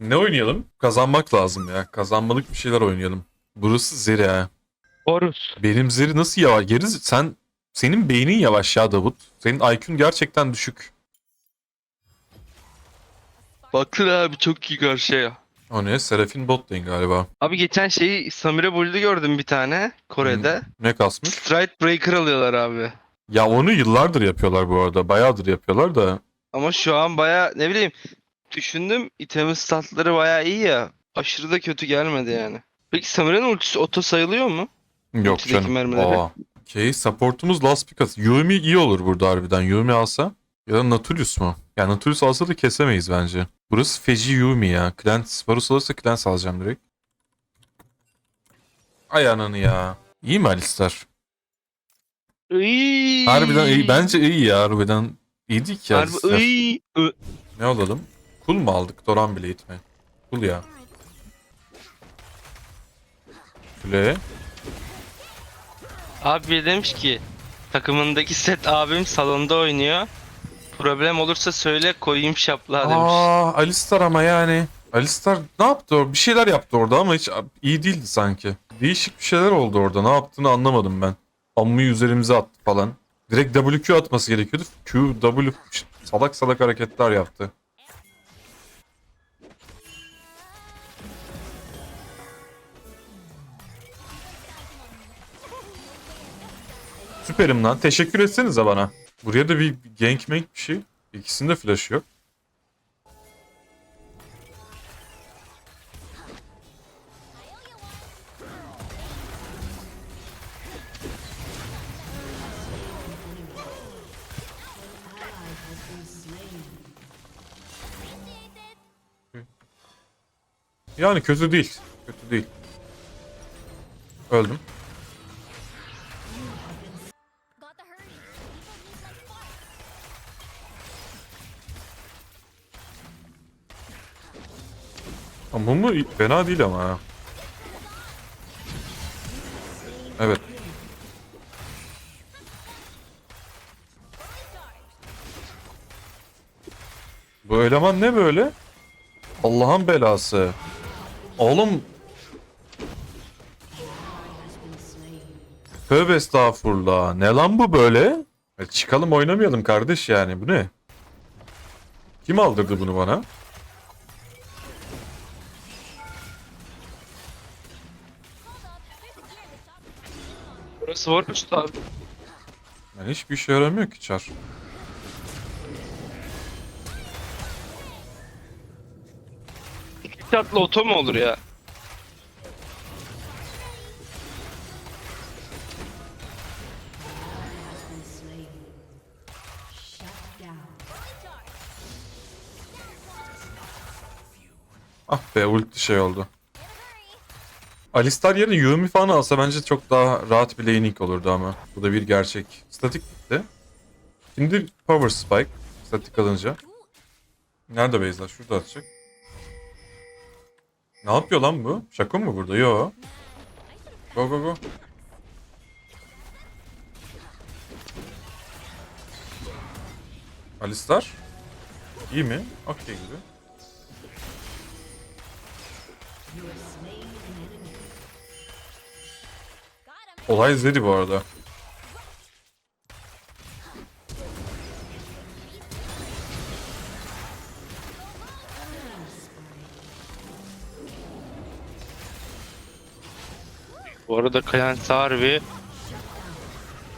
Ne oynayalım? Kazanmak lazım ya. Kazanmalık bir şeyler oynayalım. Burası Zeri ha. Horus. Benim Zeri nasıl yavaş? Geri sen senin beynin yavaş ya Davut. Senin IQ'un gerçekten düşük. Baksana abi çok iyi karşıya. O ne? Serafin bot lane galiba. Abi geçen şeyi Samira Bull'da gördüm bir tane Kore'de. Ne kasmış? Stride Breaker alıyorlar abi. Ya onu yıllardır yapıyorlar bu arada. Bayağıdır yapıyorlar da. Ama şu an baya ne bileyim düşündüm itemin statları baya iyi ya. Aşırı da kötü gelmedi yani. Peki Samira'nın ultisi oto sayılıyor mu? Yok Ultideki canım. mermileri. Aa. Okey. Supportumuz Last Pick at- Yumi iyi olur burada harbiden. Yumi alsa. Ya da Nautilus mu? Ya Nautilus alsa da kesemeyiz bence. Burası feci Yumi ya. Clans. Varus alırsa Clans alacağım direkt. Ay ananı ya. İyi mi Alistar? Harbiden iyi. Bence iyi ya. Harbiden iyiydik ya. Harbi Alistar. iy. Ö- Ne alalım? Kul mu aldık? Doran bile itme. Kul ya. Kule. Abi biri demiş ki takımındaki set abim salonda oynuyor. Problem olursa söyle koyayım şaplığa demiş. Aa, Alistar ama yani. Alistar ne yaptı o? Bir şeyler yaptı orada ama hiç iyi değildi sanki. Değişik bir şeyler oldu orada. Ne yaptığını anlamadım ben. Ammu'yu üzerimize attı falan. Direkt WQ atması gerekiyordu. Q, W salak salak hareketler yaptı. Süperim lan. Teşekkür etsenize bana. Buraya da bir gank mank bir şey. İkisinde flash yok. Yani kötü değil. Kötü değil. Öldüm. Ama mu fena değil ama ha. Evet. Bu eleman ne böyle? Allah'ın belası. Oğlum. Tövbe estağfurullah. Ne lan bu böyle? E çıkalım oynamayalım kardeş yani. Bu ne? Kim aldırdı bunu bana? Burası Horus abi. Yani hiçbir işe yaramıyor ki çar. İki katlı oto mu olur ya? Ah be ulti şey oldu. Alistar yerine Yumi falan alsa bence çok daha rahat bir laning olurdu ama. Bu da bir gerçek. Statik bitti. Şimdi Power Spike. Statik alınca. Nerede Beyza? Şurada atacak. Ne yapıyor lan bu? Şaka mı burada? Yo. Go go go. Alistar. İyi mi? Okey gibi. Olay Zeri bu arada. Bu arada Clans harbi.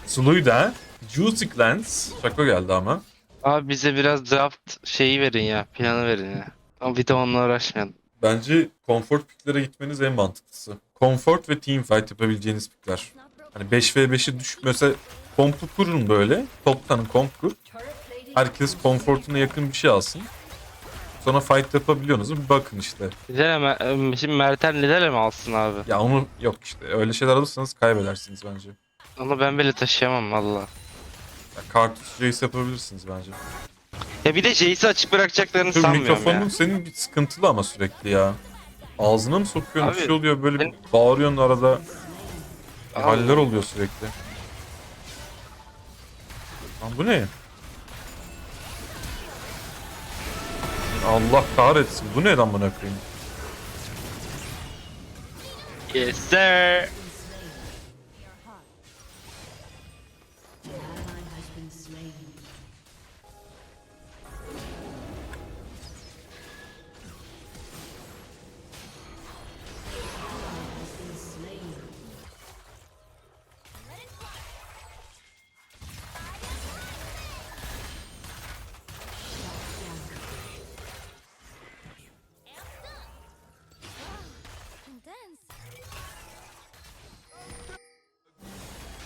Sulu'yu da Juicy Clans. Şaka geldi ama. Abi bize biraz draft şeyi verin ya. Planı verin ya. Ama bir de onunla uğraşmayalım. Bence comfort picklere gitmeniz en mantıklısı. Comfort ve teamfight yapabileceğiniz pickler. Hani 5v5'i düşük mesela kompu kurun böyle. Toptanın komp kur. Herkes komfortuna yakın bir şey alsın. Sonra fight yapabiliyorsunuz. Bir bakın işte. Lidere mi? Şimdi Merten Lidere mi alsın abi? Ya onu yok işte. Öyle şeyler alırsanız kaybedersiniz bence. Onu ben bile taşıyamam valla. Ya kartuş race yapabilirsiniz bence. Ya bir de Jace'i açık bırakacaklarını Şu sanmıyorum mikrofonun ya. senin bir sıkıntılı ama sürekli ya. Ağzına mı sokuyorsun? Bir Abi, şey oluyor böyle ben- bir bağırıyorsun arada. Abi. Haller oluyor sürekli. Lan bu ne? Allah kahretsin. Bu ne lan bana koyayım? Yes sir.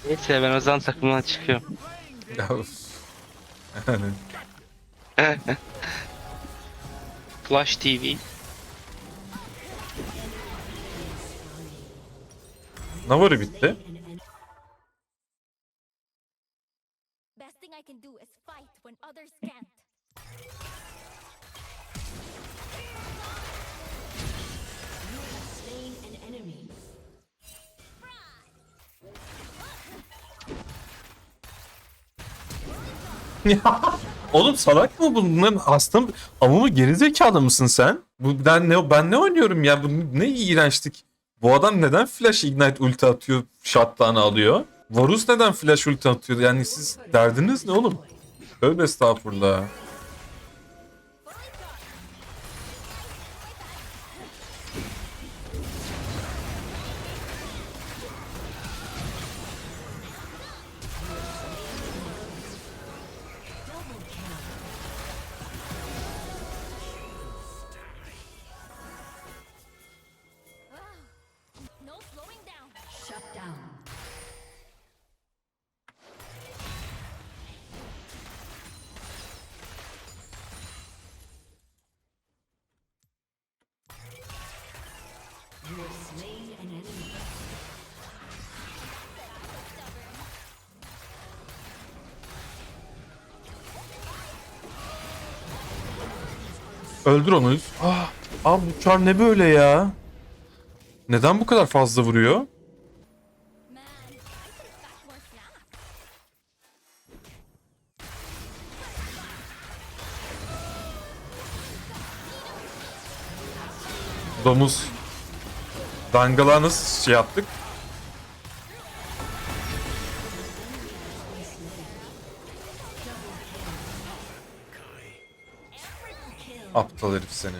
Neyse ben o zaman takımdan çıkıyorum. Flash TV. Navarı bitti. Oğlum salak mı bunların hasta mı? Ama mı gerizekalı mısın sen? Bu ben ne ben ne oynuyorum ya? Bu ne iğrençlik. Bu adam neden flash ignite ulti atıyor, shutdown alıyor? Varus neden flash ulti atıyor? Yani siz derdiniz ne oğlum? Tövbe estağfurullah. Öldür onu. Ah, abi bu çar ne böyle ya? Neden bu kadar fazla vuruyor? Domuz. Dangalığa nasıl şey yaptık? Aptal herif seni.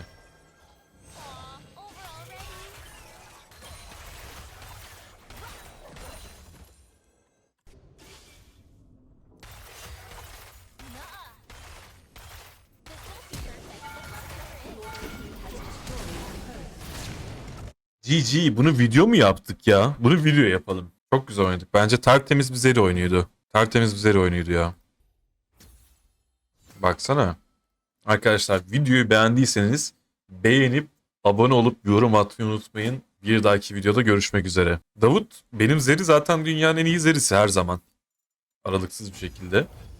GG bunu video mu yaptık ya? Bunu video yapalım. Çok güzel oynadık. Bence tertemiz bir zeri oynuyordu. Tertemiz bir zeri oynuyordu ya. Baksana. Arkadaşlar videoyu beğendiyseniz beğenip abone olup yorum atmayı unutmayın. Bir dahaki videoda görüşmek üzere. Davut benim zeri zaten dünyanın en iyi zerisi her zaman. Aralıksız bir şekilde.